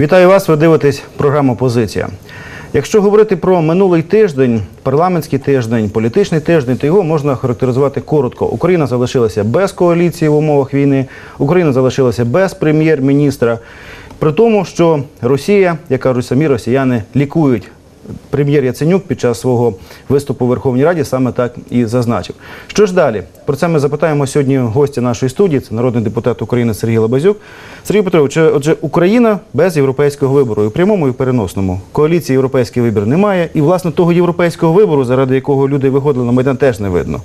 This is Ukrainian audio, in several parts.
Вітаю вас. Ви дивитесь програму Позиція. Якщо говорити про минулий тиждень, парламентський тиждень, політичний тиждень, то його можна характеризувати коротко. Україна залишилася без коаліції в умовах війни, Україна залишилася без прем'єр-міністра. При тому, що Росія, як кажуть самі росіяни, лікують. Прем'єр Яценюк під час свого виступу у Верховній Раді саме так і зазначив. Що ж далі? Про це ми запитаємо сьогодні гостя нашої студії. Це народний депутат України Сергій Лабазюк. Сергій Петрович, отже, Україна без європейського вибору і в прямому і в переносному. Коаліції європейський вибір немає. І власне того європейського вибору, заради якого люди виходили на майдан, теж не видно.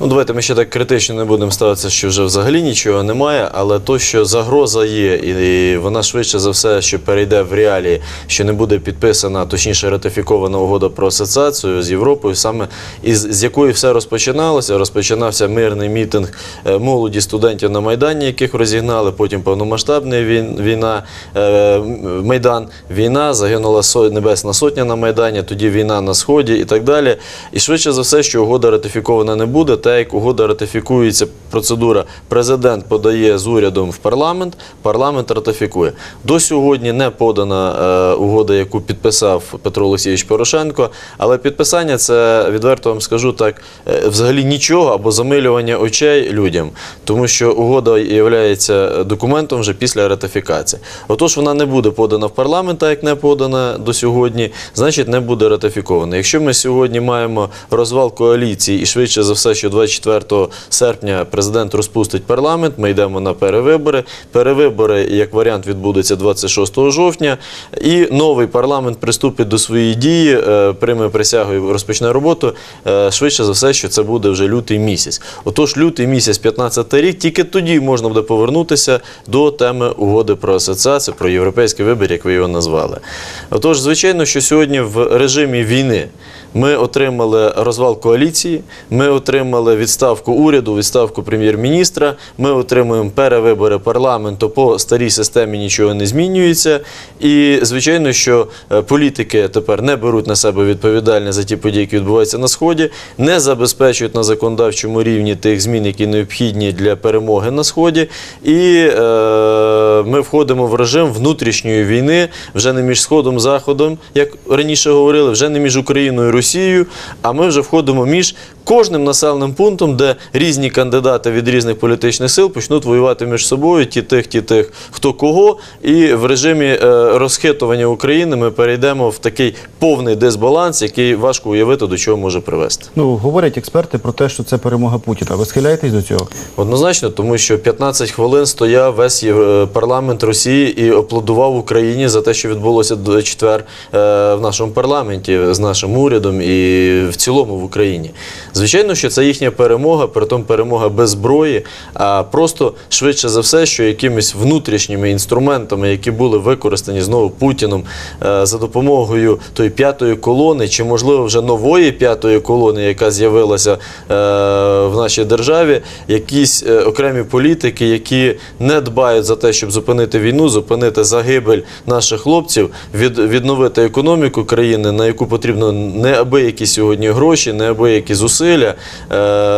Ну, давайте ми ще так критично не будемо ставитися, що вже взагалі нічого немає, але то, що загроза є, і вона швидше за все, що перейде в реалії, що не буде підписана, точніше ратифікована угода про асоціацію з Європою, саме із з якої все розпочиналося. Розпочинався мирний мітинг е, молоді студентів на Майдані, яких розігнали, потім повномасштабна війна, е, Майдан, війна, загинула Небесна Сотня на Майдані, тоді війна на Сході і так далі. І швидше за все, що угода ратифікована не буде. Та як угода ратифікується, процедура президент подає з урядом в парламент, парламент ратифікує. До сьогодні не подана е, угода, яку підписав Петро Олексійович Порошенко. Але підписання це відверто вам скажу так, е, взагалі нічого або замилювання очей людям, тому що угода є документом вже після ратифікації. Отож, вона не буде подана в парламент, так як не подана до сьогодні, значить не буде ратифікована. Якщо ми сьогодні маємо розвал коаліції і швидше за все, що 24 серпня президент розпустить парламент, ми йдемо на перевибори. Перевибори, як варіант, відбудуться 26 жовтня, і новий парламент приступить до своєї дії, е, прийме присягу і розпочне роботу. Е, Швидше за все, що це буде вже лютий місяць. Отож, лютий місяць, 15 рік, тільки тоді можна буде повернутися до теми угоди про асоціацію, про європейський вибір, як ви його назвали. Отож, звичайно, що сьогодні в режимі війни. Ми отримали розвал коаліції, ми отримали відставку уряду, відставку прем'єр-міністра. Ми отримуємо перевибори парламенту по старій системі нічого не змінюється. І звичайно, що е, політики тепер не беруть на себе відповідальність за ті події, які відбуваються на сході, не забезпечують на законодавчому рівні тих змін, які необхідні для перемоги на сході. І е, ми входимо в режим внутрішньої війни вже не між сходом і заходом, як раніше говорили, вже не між Україною і Росією, а ми вже входимо між кожним населеним пунктом, де різні кандидати від різних політичних сил почнуть воювати між собою, ті тих, ті тих, хто кого. І в режимі е, розхитування України ми перейдемо в такий повний дисбаланс, який важко уявити, до чого може привести. Ну говорять експерти про те, що це перемога Путіна. Ви схиляєтесь до цього? Однозначно, тому що 15 хвилин стояв весь парламент Росії і аплодував Україні за те, що відбулося до четвер е, в нашому парламенті з нашим урядом і в цілому в Україні. Звичайно, що це їхня перемога, притом перемога без зброї, а просто швидше за все, що якимись внутрішніми інструментами, які були використані знову Путіном е, за допомогою тої п'ятої колони, чи можливо вже нової п'ятої колони, яка з'явилася е, в нашій державі, якісь е, окремі політики, які не дбають за те, щоб зупинити війну, зупинити загибель наших хлопців, від, відновити економіку країни, на яку потрібно неабиякі сьогодні гроші, неабиякі зусилля. Е,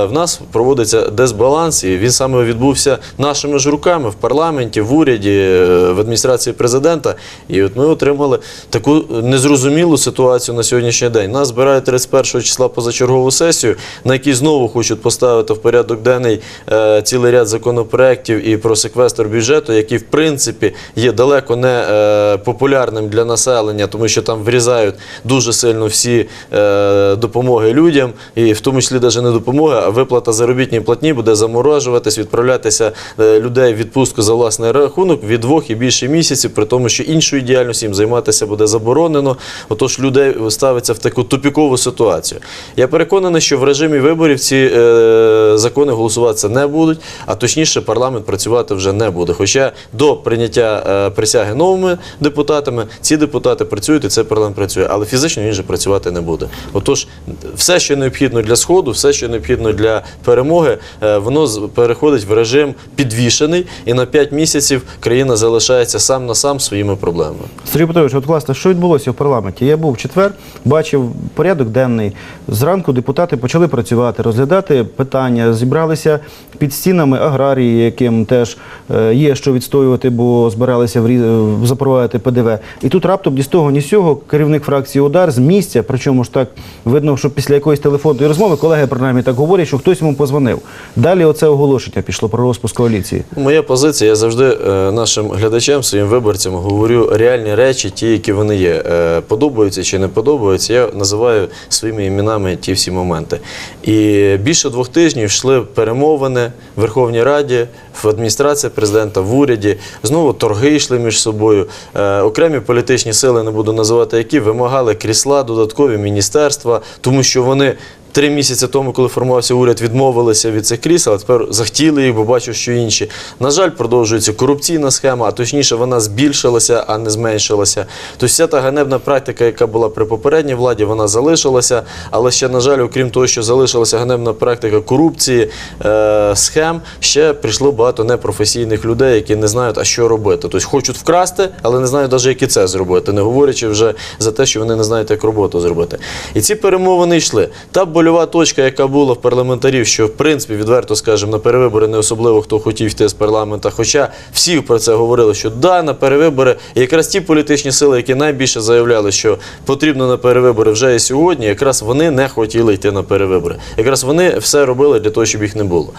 в нас проводиться дисбаланс, і він саме відбувся нашими ж руками в парламенті, в уряді, е, в адміністрації президента. І от ми отримали таку незрозумілу ситуацію на сьогоднішній день. Нас збирають 31 числа позачергову сесію, на якій знову хочуть поставити в порядок денний е, цілий ряд законопроєктів і про секвестр бюджету, який в принципі є далеко не популярним для населення, тому що там врізають дуже сильно всі допомоги людям, і в тому числі навіть не допомога, а виплата заробітної платні буде заморожуватись, відправлятися е, людей в відпустку за власний рахунок від двох і більше місяців, при тому, що іншою діяльністю їм займатися буде заборонено. Отож, людей ставиться в таку тупікову ситуацію. Я переконаний, що в режимі виборів ці е, закони голосуватися не будуть, а точніше, парламент працювати вже не буде. Хоча до прийняття е, присяги новими депутатами ці депутати працюють і цей парламент працює, але фізично він же працювати не буде. Отож, все, що необхідно для сходу, все, що необхідно необхідно для перемоги, е, воно переходить в режим підвішений, і на 5 місяців країна залишається сам на сам своїми проблемами. Сергій Петрович, от власне, що відбулося в парламенті? Я був в четвер, бачив порядок денний. Зранку депутати почали працювати, розглядати питання, зібралися під стінами аграрії, яким теж е, є що відстоювати, бо збиралися е, запровадити ПДВ. І тут раптом ні з того, ні з цього керівник фракції Удар з місця, причому ж так видно, що після якоїсь телефонної розмови колеги принаймні так говорять, що хтось йому позвонив. Далі оце оголошення пішло про розпуск коаліції. Моя позиція, я завжди е, нашим глядачам, своїм виборцям говорю реальні речі, ті, які вони є. Подобаються чи не подобаються, я називаю своїми іменами ті всі моменти. І більше двох тижнів йшли перемовини в Верховній Раді, в адміністрації президента, в уряді. Знову торги йшли між собою. Е, окремі політичні сили, не буду називати які, вимагали крісла, додаткові міністерства, тому що вони. Три місяці тому, коли формувався уряд, відмовилися від цих крісел, а тепер захотіли їх, бо бачу, що інші. На жаль, продовжується корупційна схема, а точніше, вона збільшилася, а не зменшилася. Тобто вся та ганебна практика, яка була при попередній владі, вона залишилася. Але ще, на жаль, окрім того, що залишилася ганебна практика корупції, е, схем, ще прийшло багато непрофесійних людей, які не знають, а що робити. Тобто хочуть вкрасти, але не знають навіть, як і це зробити, не говорячи вже за те, що вони не знають, як роботу зробити. І ці перемовини йшли. Та больова точка, яка була в парламентарів, що в принципі відверто скажемо, на перевибори не особливо хто хотів йти з парламента. Хоча всі про це говорили, що да, на перевибори і якраз ті політичні сили, які найбільше заявляли, що потрібно на перевибори вже і сьогодні, якраз вони не хотіли йти на перевибори. Якраз вони все робили для того, щоб їх не було.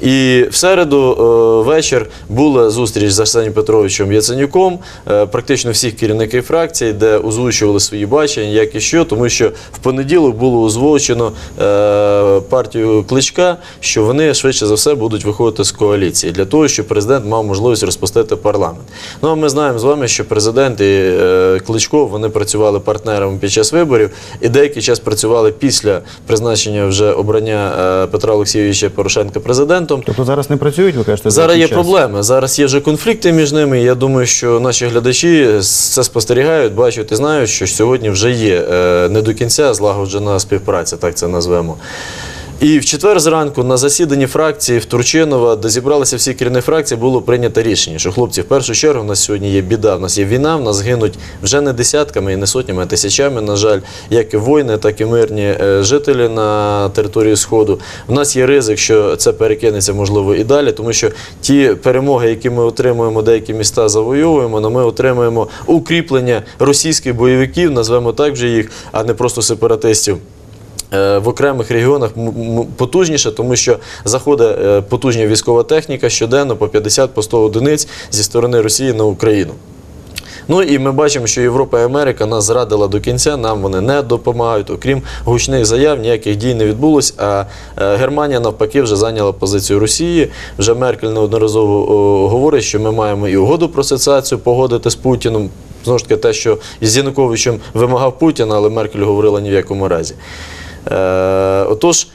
І в середу е, вечір була зустріч з Арсенієм Петровичем Яценюком, е, практично всіх керівників фракцій, де озвучували свої бачення, як і що, тому що в понеділок було озвучено партію Кличка, що вони швидше за все будуть виходити з коаліції для того, щоб президент мав можливість розпустити парламент. Ну а ми знаємо з вами, що президент і е, Кличко вони працювали партнерами під час виборів і деякий час працювали після призначення вже обрання е, Петра Олексійовича Порошенка президентом. Тобто зараз не працюють, ви кажете, Зараз є час? проблеми. Зараз є вже конфлікти між ними. Я думаю, що наші глядачі це спостерігають, бачать і знають, що сьогодні вже є е, не до кінця злагоджена співпраця, так це назвемо. І в четвер зранку на засіданні фракції в Турчинова, де зібралися всі керівні фракції, було прийнято рішення, що хлопці, в першу чергу, в нас сьогодні є біда, в нас є війна, в нас гинуть вже не десятками і не сотнями, а тисячами, на жаль, як і воїни, так і мирні е, жителі на території Сходу. В нас є ризик, що це перекинеться, можливо, і далі, тому що ті перемоги, які ми отримуємо, деякі міста завойовуємо, але ми отримуємо укріплення російських бойовиків, назвемо так вже їх, а не просто сепаратистів. Е, В окремих регіонах потужніше, тому що заходить е, потужня військова техніка щоденно по 50 по одиниць зі сторони Росії на Україну. Ну і ми бачимо, що Європа і Америка нас зрадила до кінця, нам вони не допомагають. Окрім гучних заяв, ніяких дій не відбулось. А е, Германія навпаки вже зайняла позицію Росії. Вже Меркель неодноразово говорить, що ми маємо і угоду про асоціацію погодити з Путіном. Знову ж таки, те, що з Януковичем вимагав Путін, але Меркель говорила ні в якому разі. Е, отож,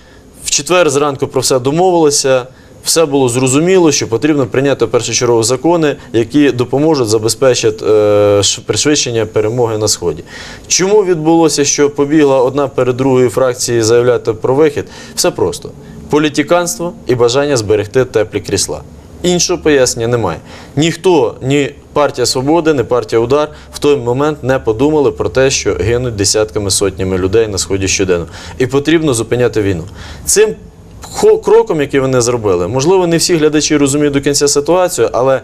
в четвер зранку про все домовилися. Все було зрозуміло, що потрібно прийняти першочергові закони, які допоможуть забезпечити е, пришвидшення перемоги на сході. Чому відбулося, що побігла одна перед другою фракції заявляти про вихід? Все просто: політиканство і бажання зберегти теплі крісла. Іншого пояснення немає. Ніхто, ні партія Свободи, не партія Удар в той момент не подумали про те, що гинуть десятками сотнями людей на сході щоденно. І потрібно зупиняти війну. Цим кроком, який вони зробили, можливо, не всі глядачі розуміють до кінця ситуацію, але е,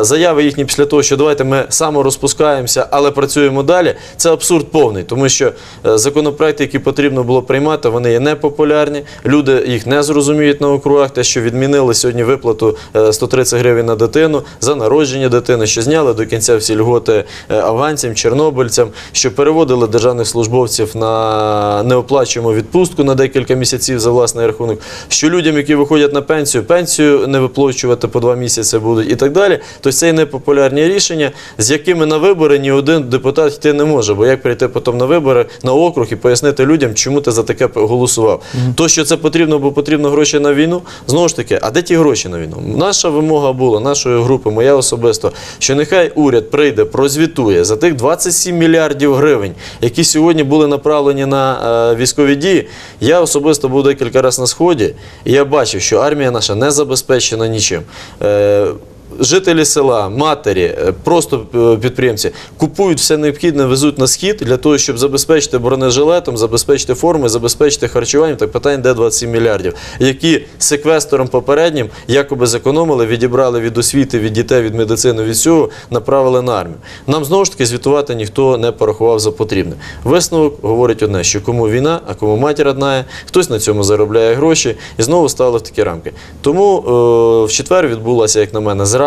заяви їхні після того, що давайте ми саморозпускаємося, але працюємо далі, це абсурд повний, тому що е, законопроекти, які потрібно було приймати, вони є непопулярні. Люди їх не зрозуміють на округах. Те, що відмінили сьогодні виплату е, 130 гривень на дитину за народження дитини, що зняли до кінця всі льготи е, афганцям, чорнобильцям, що переводили державних службовців на неоплачуємо відпустку на декілька місяців за власний рахунок, що людям, які виходять на пенсію, пенсію не виплачувати по два місяці будуть і так далі. Тобто це є непопулярні рішення, з якими на вибори ні один депутат йти не може. Бо як прийти потім на вибори на округ і пояснити людям, чому ти за таке голосував? То, що це потрібно, бо потрібно гроші на війну, знову ж таки, а де ті гроші на війну? Наша вимога була, нашої групи, моя особисто, що нехай уряд прийде, прозвітує за тих 27 мільярдів гривень, які сьогодні були направлені на е, військові дії. Я особисто був декілька разів на сході, я бачив, що армія наша не забезпечена нічим. Жителі села, матері, е, просто е, підприємці купують все необхідне, везуть на схід для того, щоб забезпечити бронежилетом, забезпечити форми, забезпечити харчуванням. Так питань, де 27 мільярдів, які секвестором попереднім якоби зекономили, відібрали від освіти, від дітей, від медицини, від всього, направили на армію. Нам знову ж таки звітувати ніхто не порахував за потрібне. Висновок говорить одне, що кому війна, а кому матір одна, хтось на цьому заробляє гроші, і знову стали в такі рамки. Тому е, в четвер відбулася, як на мене, зрада.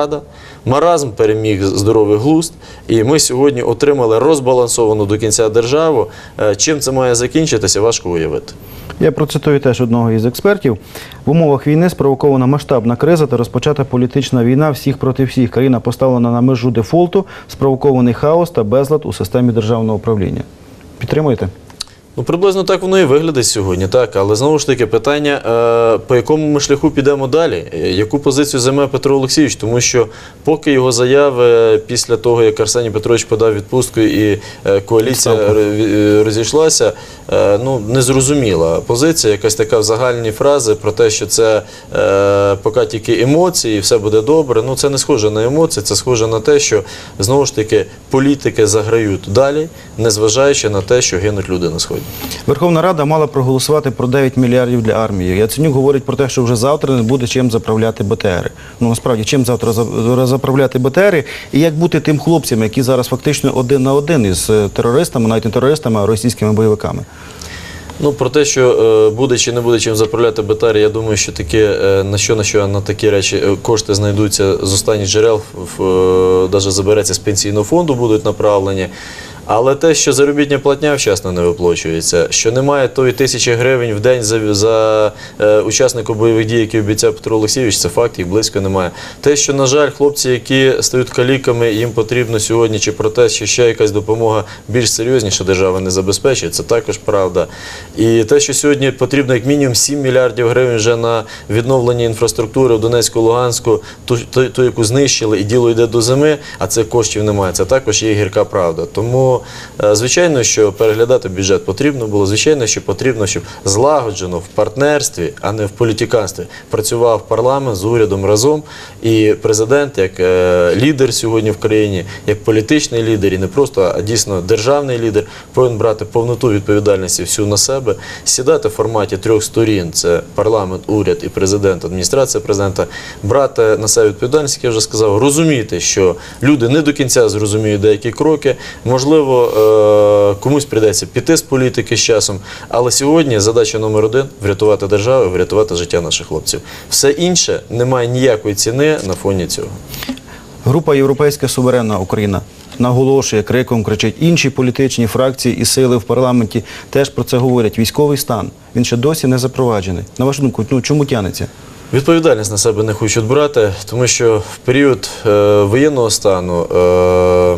Маразм переміг здоровий глузд, і ми сьогодні отримали розбалансовану до кінця державу. Е, Чим це має закінчитися, важко уявити. Я процитую теж одного із експертів. В умовах війни спровокована масштабна криза та розпочата політична війна всіх проти всіх. Країна поставлена на межу дефолту, спровокований хаос та безлад у системі державного управління. Підтримуєте? Ну, приблизно так воно і виглядає сьогодні, так. Але знову ж таки, питання, е, по якому ми шляху підемо далі? Е, Яку позицію займе Петро Олексійович? Тому що поки його заяви після того, як Арсеній Петрович подав відпустку і е, коаліція розійшлася, е, ну, незрозуміла позиція, якась така в загальні фрази про те, що це е, поки тільки емоції, все буде добре. Ну, це не схоже на емоції, це схоже на те, що знову ж таки політики заграють далі, незважаючи на те, що гинуть люди на сході. Верховна Рада мала проголосувати про 9 мільярдів для армії. Яценюк говорить про те, що вже завтра не буде чим заправляти БТРи. Ну насправді, чим завтра заправляти БТРи і як бути тим хлопцям, які зараз фактично один на один із е, терористами, навіть не терористами, а російськими бойовиками. Ну про те, що е, буде чи не буде чим заправляти БТР, я думаю, що таке е, на що на що на такі речі кошти знайдуться з останніх джерел, навіть забереться з пенсійного фонду, будуть направлені. Але те, що заробітня платня вчасно не виплачується, що немає тої тисячі гривень в день за, за е, учасника бойових дій, які обіцяв Петро Олексійович, це факт, їх близько немає. Те, що, на жаль, хлопці, які стають каліками, їм потрібно сьогодні чи про те, що ще якась допомога більш серйозніша держава не забезпечує, це також правда. І те, що сьогодні потрібно як мінімум 7 мільярдів гривень вже на відновлення інфраструктури в Донецьку, Луганську, ту, ту, ту, яку знищили, і діло йде до зими, а цих коштів немає. Це також є гірка правда. Тому, е, звичайно, що переглядати бюджет потрібно було. Звичайно, що потрібно, щоб злагоджено в партнерстві, а не в політиканстві, працював парламент з урядом разом. І президент, як е, лідер сьогодні в країні, як політичний лідер, і не просто, а дійсно державний лідер, повинен брати повноту відповідальності всю на себе, сідати в форматі трьох сторін: це парламент, уряд і президент, адміністрація президента, брати на себе відповідальність, як я вже сказав, розуміти, що люди не до кінця зрозуміють деякі кроки. Можливо, е, комусь прийдеться піти з політики з часом. Але сьогодні задача номер один врятувати державу, врятувати життя наших хлопців. Все інше не має ніякої ціни на фоні цього. Група Європейська суверенна Україна наголошує криком, кричить інші політичні фракції і сили в парламенті теж про це говорять. Військовий стан він ще досі не запроваджений. На вашу думку, ну чому тянеться? Відповідальність на себе не хочуть брати, тому що в період е, воєнного стану е,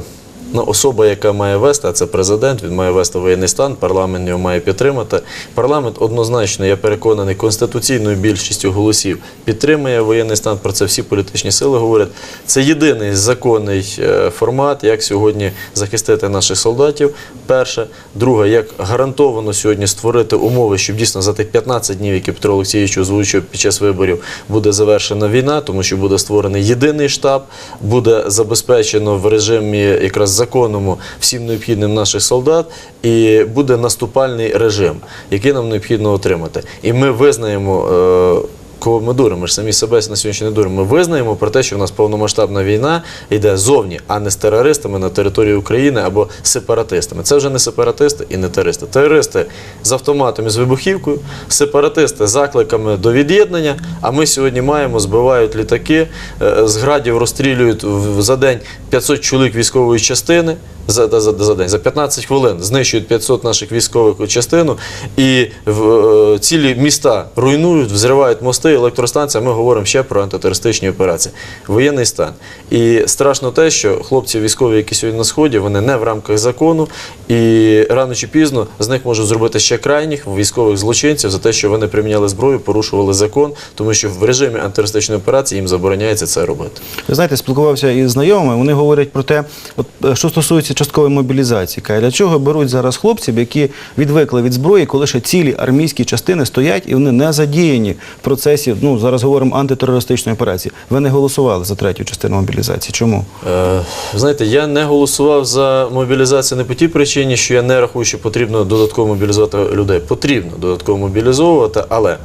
ну, особа, яка має вести, а це президент, він має вести воєнний стан, парламент його має підтримати. Парламент однозначно, я переконаний, конституційною більшістю голосів підтримує воєнний стан. Про це всі політичні сили говорять. Це єдиний законний е, формат, як сьогодні захистити наших солдатів. Перше, друге, як гарантовано сьогодні створити умови, щоб дійсно за тих 15 днів, які Петро Олексійович озвучив під час виборів, буде завершена війна, тому що буде створений єдиний штаб, буде забезпечено в режимі якраз законному всім необхідним наших солдат, і буде наступальний режим, який нам необхідно отримати. І ми визнаємо. Кого ми дуримо, ми ж самі себе на сьогодні не дуримо. Ми визнаємо про те, що в нас повномасштабна війна йде зовні, а не з терористами на території України або сепаратистами. Це вже не сепаратисти і не терористи. Терористи з автоматом і з вибухівкою, сепаратисти з закликами до від'єднання. А ми сьогодні маємо, збивають літаки, е, з градів розстрілюють за день 500 чоловік військової частини. За, за, за, день за 15 хвилин знищують 500 наших військових частину і в, е, цілі міста руйнують, взривають мости. електростанція, ми говоримо ще про антитерористичні операції. Воєнний стан. І страшно те, що хлопці військові, які сьогодні на сході, вони не в рамках закону, і рано чи пізно з них можуть зробити ще крайніх військових злочинців за те, що вони приміняли зброю, порушували закон, тому що в режимі антитерористичної операції їм забороняється це робити. Ви знаєте, спілкувався із знайомими, вони говорять про те, от, е, що стосується часткової мобілізації. Каже, для чого беруть зараз хлопців, які відвикли від зброї, коли ще цілі армійські частини стоять і вони не задіяні в процесі, ну зараз говоримо антитерористичної операції. Ви не голосували за третю частину мобілізації. Чому? Е, знаєте, я не голосував за мобілізацію не по тій причині, що я не рахую, що потрібно додатково мобілізувати людей. Потрібно додатково мобілізовувати, але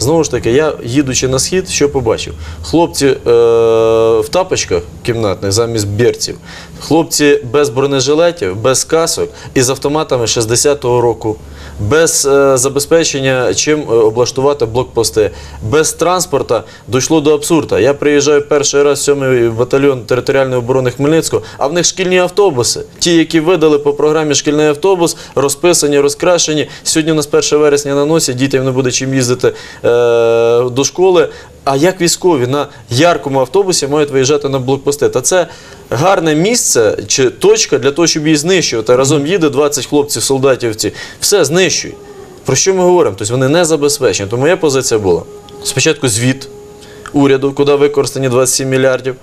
знову ж таки, я їдучи на схід, що побачив? Хлопці е, в тапочках кімнатних замість берців, хлопці без бронежилетів, без касок і з автоматами 60-го року. Без е, забезпечення чим е, облаштувати блокпости, без транспорта дійшло до абсурду. Я приїжджаю перший раз 7-й батальйон територіальної оборони Хмельницького, а в них шкільні автобуси. Ті, які видали по програмі шкільний автобус, розписані, розкрашені. Сьогодні у нас 1 вересня на носі, дітям не буде чим їздити е, до школи. А як військові на яркому автобусі мають виїжджати на блокпости? Та це гарне місце чи точка для того, щоб її знищувати. Разом їде 20 хлопців, солдатів. Ці. Все знищуй. Про що ми говоримо? Тобто вони не забезпечені. То моя позиція була спочатку звіт уряду, куди використані 27 мільярдів.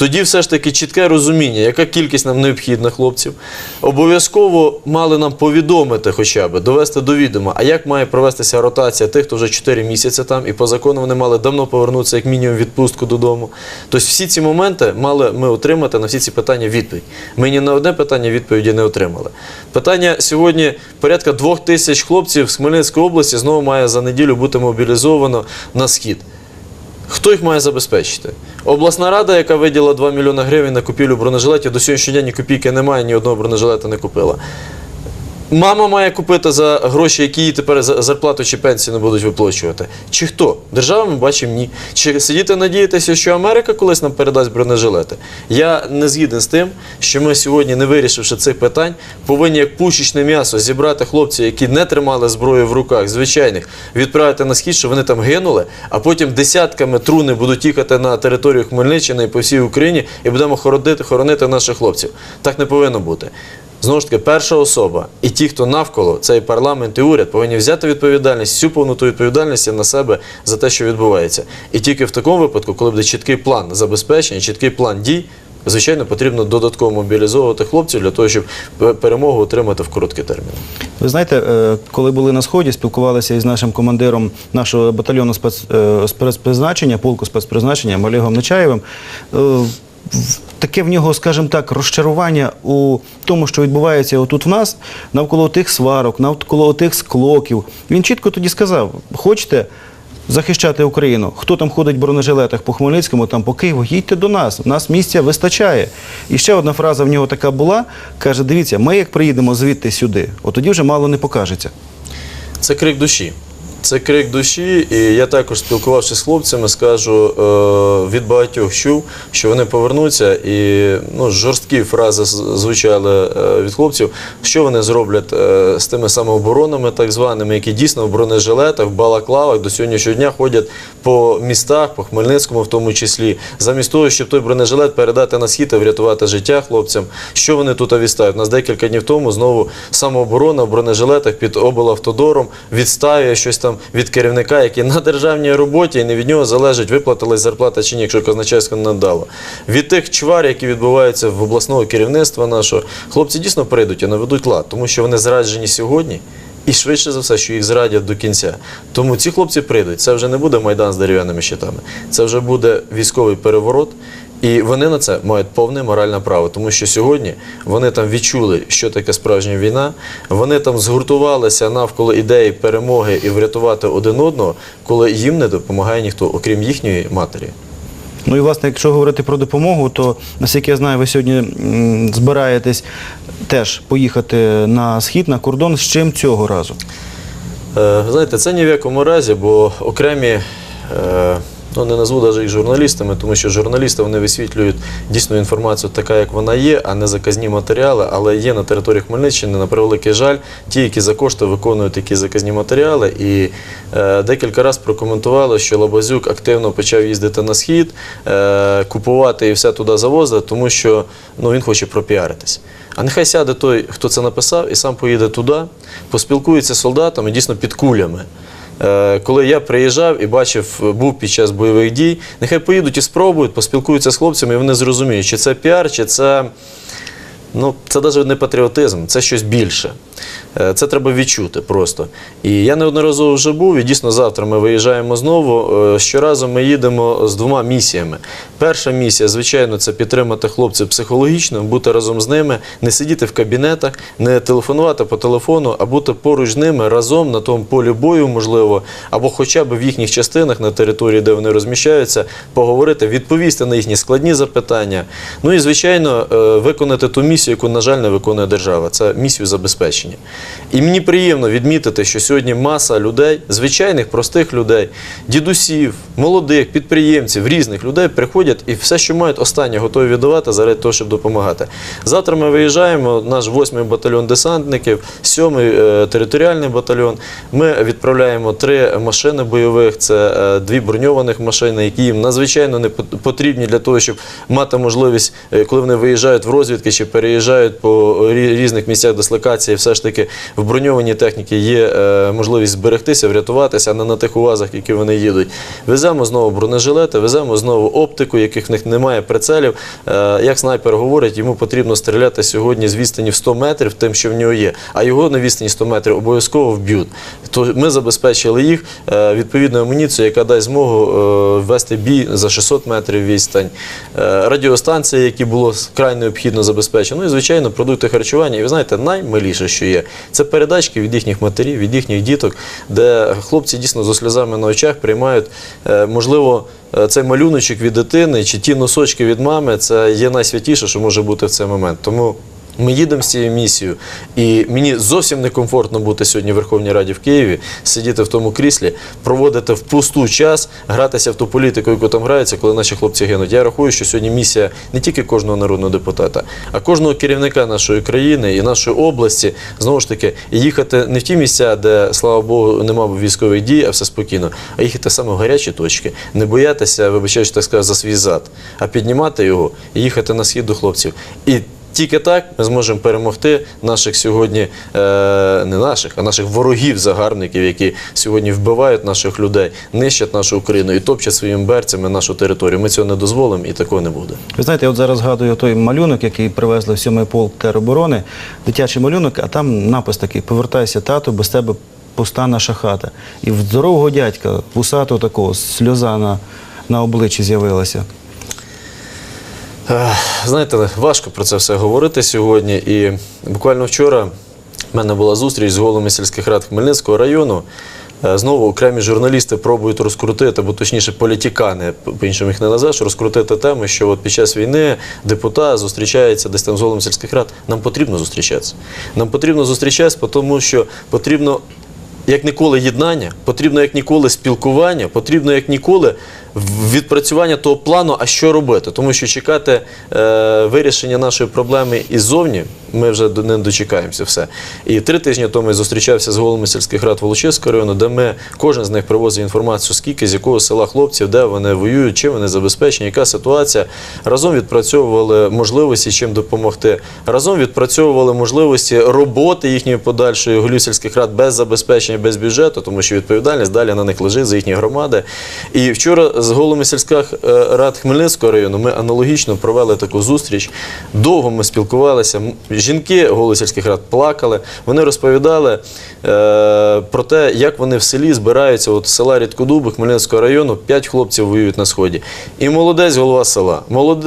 Тоді все ж таки чітке розуміння, яка кількість нам необхідна хлопців. Обов'язково мали нам повідомити хоча б, довести до відома, а як має провестися ротація тих, хто вже 4 місяці там, і по закону вони мали давно повернутися як мінімум відпустку додому. Тобто всі ці моменти мали ми отримати на всі ці питання відповідь. Ми ні на одне питання відповіді не отримали. Питання сьогодні порядка двох тисяч хлопців з Хмельницької області знову має за неділю бути мобілізовано на схід. Хто їх має забезпечити? Обласна рада, яка виділа 2 мільйони гривень на купівлю бронежилетів, до сьогоднішнього дня ні копійки немає, ні одного бронежилета не купила. Мама має купити за гроші, які їй тепер за- зарплату чи пенсію не будуть виплачувати. Чи хто? Держава ми бачимо ні. Чи сидіти надіятися, що Америка колись нам передасть бронежилети? Я не згіден з тим, що ми сьогодні, не вирішивши цих питань, повинні як пушечне м'ясо зібрати хлопців, які не тримали зброю в руках, звичайних, відправити на схід, щоб вони там гинули, а потім десятками труни будуть їхати на територію Хмельниччини і по всій Україні, і будемо хоронити, хоронити наших хлопців. Так не повинно бути. Знову ж таки, перша особа і ті, хто навколо, цей парламент і уряд, повинні взяти відповідальність, всю повноту відповідальності на себе за те, що відбувається. І тільки в такому випадку, коли буде чіткий план забезпечення, чіткий план дій, звичайно, потрібно додатково мобілізовувати хлопців для того, щоб перемогу отримати в короткий термін. Ви знаєте, е, коли були на сході, спілкувалися із нашим командиром нашого батальйону е, спецпризначення, полку спецпризначення Олегом Нечаєвим. Таке в нього, скажімо так, розчарування у тому, що відбувається отут в нас, навколо тих сварок, навколо тих склоків. Він чітко тоді сказав: хочете захищати Україну, хто там ходить в бронежилетах по Хмельницькому, там по Києву, їдьте до нас. У нас місця вистачає. І ще одна фраза в нього така була: каже: дивіться, ми як приїдемо звідти сюди, от тоді вже мало не покажеться. Це крик душі. Це крик душі, і я також спілкувався з хлопцями, скажу е, від багатьох чув, що вони повернуться, і ну, жорсткі фрази звучали е, від хлопців, що вони зроблять е, з тими самооборонами, так званими, які дійсно в бронежилетах, в балаклавах до сьогоднішнього дня ходять по містах, по Хмельницькому в тому числі, замість того, щоб той бронежилет передати на схід і врятувати життя хлопцям. Що вони тут відстають? У нас декілька днів тому знову самооборона в бронежилетах під облавтодором відстаює щось там від керівника, який на державній роботі, і не від нього залежить, виплатилась зарплата чи ні, якщо казначейська не надала. Від тих чвар, які відбуваються в обласного керівництва нашого, хлопці дійсно прийдуть і наведуть лад, тому що вони зраджені сьогодні. І швидше за все, що їх зрадять до кінця. Тому ці хлопці прийдуть. Це вже не буде майдан з дерев'яними щитами. Це вже буде військовий переворот. І вони на це мають повне моральне право, тому що сьогодні вони там відчули, що таке справжня війна. Вони там згуртувалися навколо ідеї перемоги і врятувати один одного, коли їм не допомагає ніхто, окрім їхньої матері. Ну і власне, якщо говорити про допомогу, то наскільки я знаю, ви сьогодні збираєтесь теж поїхати на схід на кордон. З чим цього разу? Е, знаєте, це ні в якому разі, бо окремі е, ну не назву навіть їх журналістами, тому що журналісти вони висвітлюють дійсну інформацію така, як вона є, а не заказні матеріали. Але є на території Хмельниччини, на превеликий жаль, ті, які за кошти виконують такі заказні матеріали. І е, декілька разів прокоментували, що Лабазюк активно почав їздити на схід, е, купувати і все туди завозити, тому що ну, він хоче пропіаритись. А нехай сяде той, хто це написав, і сам поїде туди, поспілкується з солдатами дійсно під кулями. Е, Коли я приїжджав і бачив, був під час бойових дій, нехай поїдуть і спробують, поспілкуються з хлопцями, і вони зрозуміють, чи це піар, чи це. Ну, це навіть не патріотизм, це щось більше. Е, Це треба відчути просто. І я неодноразово вже був, і дійсно завтра ми виїжджаємо знову. Е, Щоразу ми їдемо з двома місіями. Перша місія, звичайно, це підтримати хлопців психологічно, бути разом з ними, не сидіти в кабінетах, не телефонувати по телефону, а бути поруч з ними разом на тому полі бою, можливо, або хоча б в їхніх частинах на території, де вони розміщаються, поговорити, відповісти на їхні складні запитання. Ну і звичайно, е, виконати ту місію, яку, на жаль, не виконує держава. Це місію забезпечення. І мені приємно відмітити, що сьогодні маса людей, звичайних простих людей, дідусів, молодих, підприємців, різних людей приходять і все, що мають останнє, готові віддавати заради того, щоб допомагати. Завтра ми виїжджаємо, наш 8-й батальйон десантників, 7-й е, територіальний батальйон. Ми відправляємо три машини бойових, це е, дві броньованих машини, які їм надзвичайно не потрібні для того, щоб мати можливість, е, коли вони виїжджають в розвідки чи переїжджають по різних місцях дислокації, все ж таки в броньованій техніці є е, можливість зберегтися, врятуватися, не на тих увазах, які вони їдуть. Веземо знову бронежилети, веземо знову оптику, яких в них немає прицелів. Е, Як снайпер говорить, йому потрібно стріляти сьогодні з відстані в 100 метрів тим, що в нього є, а його на відстані 100 метрів обов'язково вб'ють. То ми забезпечили їх е, відповідною амуніцією, яка дасть змогу вести бій за 600 метрів відстань. Радіостанції, які було вкрай необхідно забезпечено. Ну і звичайно, продукти харчування. І ви знаєте, наймиліше, що є, це передачки від їхніх матерів, від їхніх діток, де хлопці дійсно зі сльозами на очах приймають, е, можливо. е, Цей малюночок від дитини чи ті носочки від мами це є найсвятіше, що може бути в цей момент. Тому ми їдемо з цією місією, і мені зовсім некомфортно бути сьогодні в Верховній Раді в Києві, сидіти в тому кріслі, проводити в пусту час, гратися в ту політику, яку там грається, коли наші хлопці гинуть. Я рахую, що сьогодні місія не тільки кожного народного депутата, а кожного керівника нашої країни і нашої області знову ж таки їхати не в ті місця, де слава Богу немає військових дій, а все спокійно, а їхати саме в гарячі точки, не боятися, вибачаючи, так сказати, за свій зад, а піднімати його і їхати на схід до хлопців. І тільки так ми зможемо перемогти наших сьогодні, е, не наших, а наших ворогів, загарбників, які сьогодні вбивають наших людей, нищать нашу Україну і топчать своїми берцями нашу територію. Ми цього не дозволимо і такого не буде. Ви знаєте, я от зараз згадую той малюнок, який привезли в 7-й полк тероборони, дитячий малюнок, а там напис такий Повертайся, тату, без тебе пуста наша хата. І в здорового дядька, вусатого такого, сльоза на, на обличчі з'явилася. Знаєте, важко про це все говорити сьогодні. І буквально вчора в мене була зустріч з головами сільських рад Хмельницького району. Е, Знову окремі журналісти пробують розкрутити, або точніше політикани, по-іншому їх не назвеш, розкрутити тему, що от під час війни депутат зустрічається десь там з головами сільських рад. Нам потрібно зустрічатися. Нам потрібно зустрічатися, тому що потрібно як ніколи єднання, потрібно як ніколи спілкування, потрібно як ніколи відпрацювання того плану, а що робити. Тому що чекати е, вирішення нашої проблеми іззовні ми вже до- не дочекаємося все. І три тижні тому я зустрічався з головами сільських рад Волочиського району, де ми кожен з них привозить інформацію, скільки з якого села хлопців, де вони воюють, чим вони забезпечені, яка ситуація. Разом відпрацьовували можливості, чим допомогти. Разом відпрацьовували можливості роботи їхньої подальшої голів сільських рад без забезпечення, без бюджету, тому що відповідальність далі на них лежить за їхні громади. І вчора з головами сільських е, рад Хмельницького району ми аналогічно провели таку зустріч. Довго ми спілкувалися. Жінки голови сільських рад плакали. Вони розповідали е, про те, як вони в селі збираються. От села Рідкодуби Хмельницького району п'ять хлопців воюють на сході. І молодець голова села,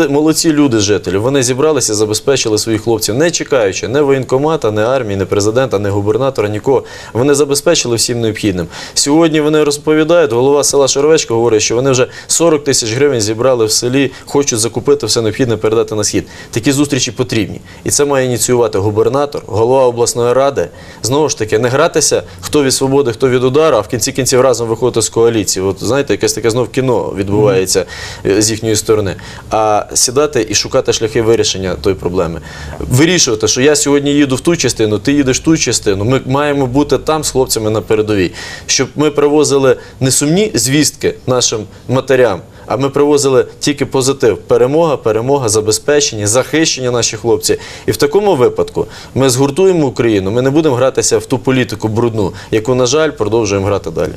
молодці люди, жителі. Вони зібралися, забезпечили своїх хлопців, не чекаючи не воєнкомата, не армії, не президента, не губернатора, нікого. Вони забезпечили всім необхідним. Сьогодні вони розповідають, голова села Шаровечко говорить, що вони вже вже 40 тисяч гривень зібрали в селі, хочуть закупити все необхідне передати на схід. Такі зустрічі потрібні. І це має ініціювати губернатор, голова обласної ради. Знову ж таки, не гратися, хто від свободи, хто від удару, а в кінці кінців разом виходити з коаліції. От знаєте, якесь таке знов кіно відбувається е, з їхньої сторони. А сідати і шукати шляхи вирішення тої проблеми. Вирішувати, що я сьогодні їду в ту частину, ти їдеш в ту частину. Ми маємо бути там з хлопцями на передовій, щоб ми привозили не сумні звістки нашим матерям. А ми привозили тільки позитив. Перемога, перемога, забезпечення, захищення наші хлопці. І в такому випадку ми згуртуємо Україну. Ми не будемо гратися в ту політику брудну, яку, на жаль, продовжуємо грати далі.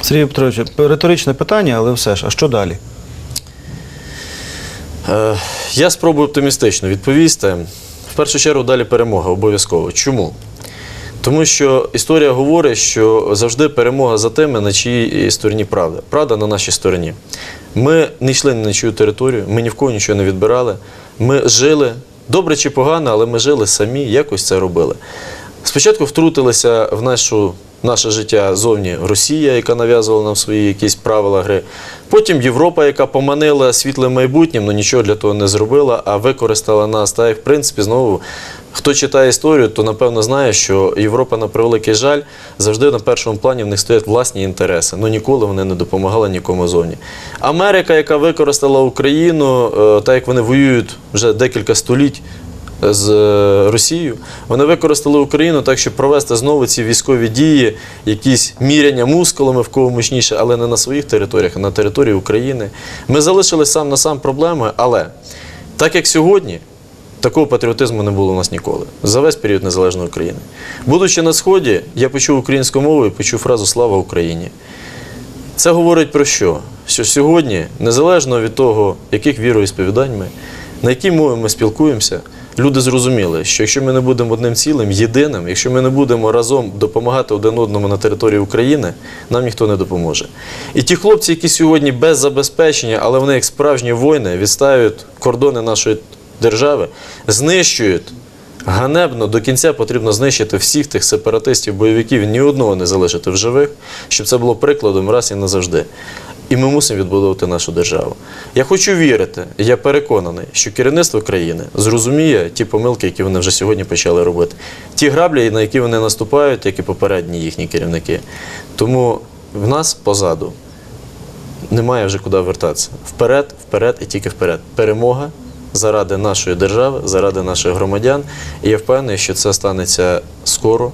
Сергій Петрович, риторичне питання, але все ж, а що далі? Е, Я спробую оптимістично відповісти. В першу чергу далі перемога обов'язково. Чому? Тому що історія говорить, що завжди перемога за тими, на чиїй стороні правда. Правда на нашій стороні. Ми не йшли на чию територію, ми ні в кого нічого не відбирали. Ми жили добре чи погано, але ми жили самі, якось це робили. Спочатку втрутилися в нашу, наше життя зовні Росія, яка нав'язувала нам свої якісь правила гри. Потім Європа, яка поманила світлим майбутнім, але нічого для того не зробила, а використала нас. Та в принципі знову. Хто читає історію, то напевно знає, що Європа, на превеликий жаль, завжди на першому плані в них стоять власні інтереси. Ну ніколи вони не допомагали нікому зовні. Америка, яка використала Україну, е, так як вони воюють вже декілька століть з Росією, вони використали Україну так, щоб провести знову ці військові дії, якісь міряння мускулами, в кого мощніше, але не на своїх територіях, а на території України. Ми залишились сам на сам проблемою, але так як сьогодні. Такого патріотизму не було у нас ніколи за весь період незалежної України. Будучи на сході, я почув українську мову і почув фразу Слава Україні. Це говорить про що? Що сьогодні, незалежно від того, яких віроісповідань ми, на якій мові ми спілкуємося, люди зрозуміли, що якщо ми не будемо одним цілим, єдиним, якщо ми не будемо разом допомагати один одному на території України, нам ніхто не допоможе. І ті хлопці, які сьогодні без забезпечення, але вони як справжні воїни відстають кордони нашої держави, знищують. Ганебно до кінця потрібно знищити всіх тих сепаратистів, бойовиків, ні одного не залишити в живих, щоб це було прикладом раз і назавжди. І ми мусимо відбудовувати нашу державу. Я хочу вірити, я переконаний, що керівництво країни зрозуміє ті помилки, які вони вже сьогодні почали робити, ті граблі, на які вони наступають, як і попередні їхні керівники. Тому в нас позаду немає вже куди вертатися. Вперед, вперед і тільки вперед. Перемога заради нашої держави, заради наших громадян. І я впевнений, що це станеться скоро.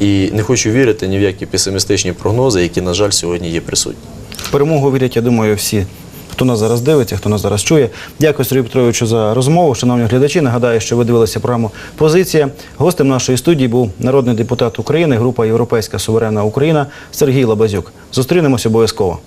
І не хочу вірити ні в які песимістичні прогнози, які, на жаль, сьогодні є присутні. Перемогу вірять, я думаю, всі. Хто нас зараз дивиться, хто нас зараз чує. Дякую Сергію Петровичу за розмову. Шановні глядачі, нагадаю, що ви дивилися програму Позиція. Гостем нашої студії був народний депутат України, група Європейська суверенна Україна Сергій Лабазюк. Зустрінемось обов'язково.